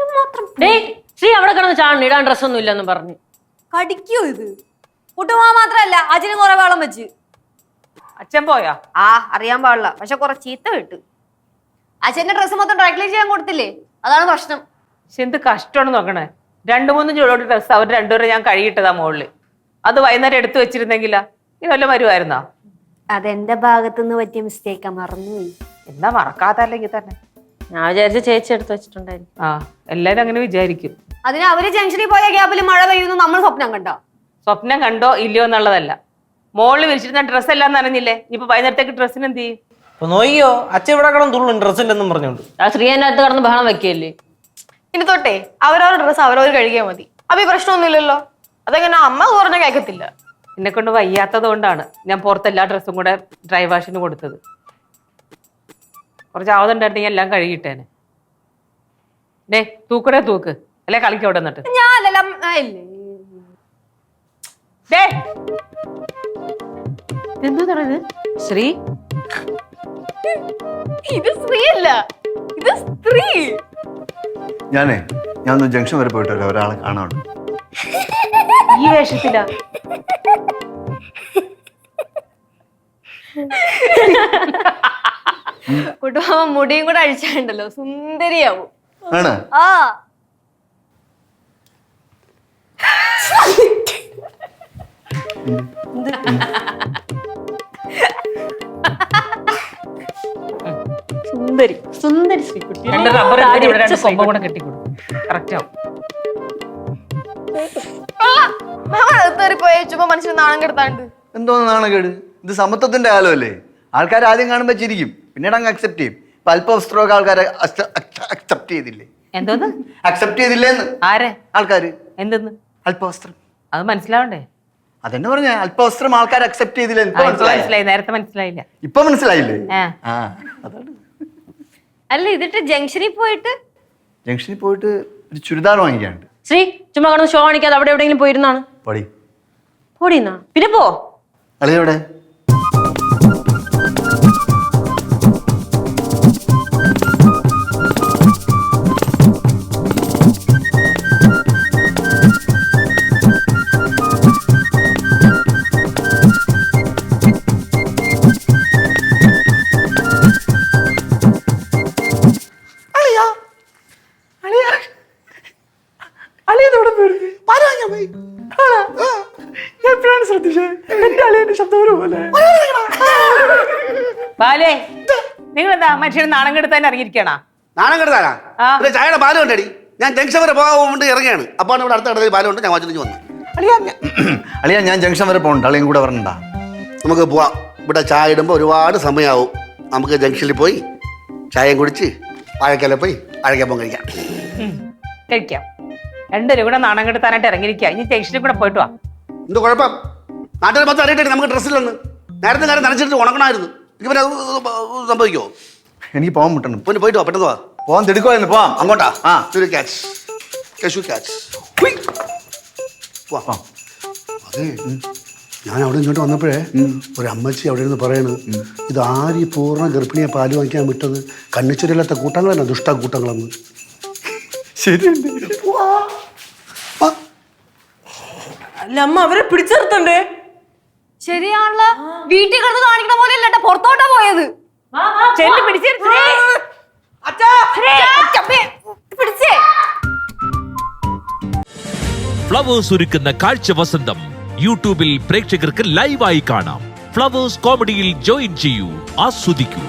മാത്രം ഡേയ് ശ്രീ അവിടെ കിടന്ന് ചാണി ഇടാൻ ഡ്രസ്സൊന്നും ഇല്ലെന്ന് പറഞ്ഞു. കടിക്കോ ഇത്? കുട്ടുമാ മാത്രല്ല അച്ഛന് കുറെ വെള്ളം വെച്ച്. അച്ഛൻ പോയോ? ആ അറിയാൻ പാടില്ല. പക്ഷെ കുറെ ചീത്ത കിട്ടു. അച്ഛന്റെ ഡ്രസ്സ് മൊത്തം ഡ്രൈ ക്ലീൻ ചെയ്യാൻ കൊടുത്തില്ലേ? അതാണ് പ്രശ്നം. പക്ഷെ എന്ത് കഷ്ടമാണ് നോക്കണേ. രണ്ടു മൂന്ന് ചൂടോട്ട് ഡ്രസ്സ് അവർ രണ്ടുപേരും ഞാൻ കഴുകിയിട്ടതാ മുകളിൽ അത് വൈകുന്നേരം എടുത്തു വെച്ചിരുന്നെങ്കിലാ. വല്ല വരുമായിരുന്നോ അതെന്റെ ഭാഗത്തുനിന്ന് പറ്റിയ മിസ്റ്റേക്കാ മറന്നുപോയി. എന്താ മറക്കാത്തല്ലെങ്കിൽ തന്നെ? ഞാൻ വിചാരിച്ച ചേച്ചി എടുത്ത് വെച്ചിട്ടുണ്ടായിരുന്നു. ആ എല്ലാരും അങ്ങനെ വിചാരിക്കും. അതിന് അവർ ജംഗ്ഷനിൽ പോയ ഗ്യാപ്പിൽ മഴ പെയ്യുന്നു നമ്മൾ സ്വപ്നം കണ്ടോ? സ്വപ്നം കണ്ടോ ഇല്ലയോ എന്നുള്ളതല്ല. മോളിൽ വിരിച്ചിരുന്ന ഡ്രസ് എല്ലാം നനഞ്ഞില്ലേ? ഇനിയിപ്പോ വൈകുന്നേരത്തേക്ക് ഡ്രസ്സിന് എന്ത് ചെയ്യും? അപ്പൊ നോക്കിയോ അച്ഛൻ ഇവിടെ കടന്നുള്ളൂ തുള്ളും ഡ്രസ് ഇല്ലെന്നും പറഞ്ഞോണ്ട് ആ സ്ത്രീ എന്നെ അടുത്ത് കടന്ന് ബഹളം വെക്കുകയല്ലേ? ഇനി തൊട്ടേ അവരവരുടെ ഡ്രസ് അവരവർ കഴുകിയാൽ മതി. അപ്പൊ ഈ പ്രശ്നമൊന്നുമില്ലല്ലോ? അതെങ്ങനെ അമ്മ പറഞ്ഞ കേൾക്കത്തില്ല എന്നെ കൊണ്ട് വയ്യാത്തത് കൊണ്ടാണ് ഞാൻ പുറത്ത് എല്ലാ ഡ്രസ്സും കൂടെ ഡ്രൈ വാഷിന് കൊടുത്തത്. കുറച്ച് ആവതുണ്ടായിരുന്നെങ്കിൽ എല്ലാം കഴുകിയിട്ടേനെ. ഡേ തൂക്കടെ തൂക്ക്. അല്ലെ കളിക്കവിടെ അവിടെ ഞാനല്ല ആ, ഇല്ലേ. ഡേ എന്താ ഇത് ശ്രീ. ഇത് സ്ത്രീയല്ല. ഇത് സ്ത്രീ. ഞാനേ ഞാൻ ഒന്ന് ജംഗ്ഷൻ വരെ പോയിട്ട് വരാം. ഒരാളെ കാണാനുണ്ട്. ഈ വേഷത്തിലാ. കുട്ടുമാമ മുടിയും കൂടെ അഴിച്ചാണ്ടല്ലോ. സുന്ദരിയാവും. ആണ്? ആ. സുന്ദരി. സുന്ദരി ശ്രീകുട്ടി. രണ്ട് റബ്ബർ ഇവിടെ രണ്ട് കൊമ്പ കൂടെ കെട്ടിക്കൊടുക്കും. കറക്റ്റ് ആവും. പോയ ചുമ്മാ മനുഷ്യന് നാണം കെടുത്താണ്ട്. എന്തോന്ന് നാണക്കേട്? ഇത് സമത്വത്തിന്റെ കാലമല്ലേ ആൾക്കാർ ആദ്യം കാണുമ്പോൾ ചിരിക്കും. പിന്നീട് അങ്ങ് അക്സെപ്റ്റ് ചെയ്യും. ഇപ്പൊ അല്പവസ്ത്രമൊക്കെ ആൾക്കാരെ അക്സെപ്റ്റ് ചെയ്തില്ലേ? എന്തോന്ന്? അക്സെപ്റ്റ് ചെയ്തില്ലേന്ന്. ആരെ? ആൾക്കാർ എന്തെന്ന്? അല്പവസ്ത്രം. അത് മനസ്സിലാവണ്ടേ? അതെന്നെ പറഞ്ഞ. അല്പവസ്ത്രം ആൾക്കാർ അക്സെപ്റ്റ് ചെയ്തില്ല ഇപ്പൊ മനസ്സിലായി? മനസ്സിലായി. നേരത്തെ മനസ്സിലായില്ല. ഇപ്പൊ മനസ്സിലായില്ലേ? ആ. ആ അതാണ്. അല്ല ഇതിട്ട് ജംഗ്ഷനിൽ പോയിട്ട്? ജംഗ്ഷനിൽ പോയിട്ട് ഒരു ചുരിദാർ വാങ്ങിക്കാണ്ട് ശ്രീ ചുമ്മാ കാണുന്ന ഷോ കാണിക്കാതെ അവിടെ എവിടെയെങ്കിലും പോയിരുന്നാണ്? പടി. ഓടിയെന്നാ പിന്നെ പോ. അളിയോടെ ബാലേ നിങ്ങൾ എന്താ മനുഷ്യന് നാണം കെടുത്താൻ ഇറങ്ങിയിരിക്കണാ? നാണം കെടുത്താനാ? ആ. ഒരു ചായയുടെ പാൽ ഉണ്ടടി ഞാൻ ജംഗ്ഷൻ വരെ പോകാൻ വേണ്ടി ഇറങ്ങിയാണ് അപ്പാണ് ഇവിടെ അടുത്ത കടയിൽ പാലുണ്ട് ഞാൻ വാങ്ങിച്ചു വന്നു അളിയാ ഞാൻ ജംഗ്ഷൻ വരെ പോകണ്ട. അളിയും കൂടെ വരണ്ടാ. നമുക്ക് പോവാം. ഇവിടെ ചായ ഇടുമ്പോൾ ഒരുപാട് സമയമാവും നമുക്ക് ജംഗ്ഷനിൽ പോയി ചായയും കുടിച്ച് വാഴക്കല പോയി വാഴക്കപ്പം കഴിക്കാം. കഴിക്കാം. രണ്ടുപേരും കൂടെ നാണം കെടുത്താനായിട്ട് ഇറങ്ങിയിരിക്കുക ഇനി ടെൻഷനിൽ കൂടെ പോയിട്ട് വാ. എന്ത് കുഴപ്പം? നാട്ടിൽ പത്ത് അറിയട്ടെ നമുക്ക് ഡ്രസ്സില്ലെന്ന് നേരത്തെ നേരം നനച്ചിട്ട് ഉണക്കണമായിരുന്നു എനിക്ക് പിന്നെ അത് സംഭവിക്കുമോ എനിക്ക് പോകാൻ മുട്ടണം. പിന്നെ പോയിട്ട് വാ പെട്ടെന്ന് വാ. പോകാൻ തിടുക്കുമായിരുന്നു പോവാം. അങ്ങോട്ടാ? ആ. ഒരു ക്യാച്ച് കശു ക്യാച്ച് വാ. ആ. അതെ ഞാൻ അവിടെ ഇങ്ങോട്ട് വന്നപ്പോഴേ ഒരു അമ്മച്ചി അവിടെ ഇരുന്ന് പറയണ് ഇത് ആര് ഈ പൂർണ ഗർഭിണിയെ പാൽ വാങ്ങിക്കാൻ വിട്ടത്? കണ്ണിച്ചുരില്ലാത്ത കൂട്ടങ്ങളല്ല ദുഷ്ട കൂട്ടങ്ങളെന്ന്. ശരിയുണ്ട് അല്ല അമ്മ അവരെ പിടിച്ചെടുത്തണ്ടേ? ശരിയാണല്ലോ. വീട്ടിൽ കിടന്ന് കാണിക്കണ പോലെ അല്ല പുറത്തോട്ടാ പോയത്. ചെല്ലി. പിടിച്ചേ. ഫ്ലവേഴ്സ് ഒരുക്കുന്ന കാഴ്ച വസന്തം യൂട്യൂബിൽ പ്രേക്ഷകർക്ക് ലൈവായി കാണാം. ഫ്ലവേഴ്സ് കോമഡിയിൽ ജോയിൻ ചെയ്യൂ ആസ്വദിക്കൂ.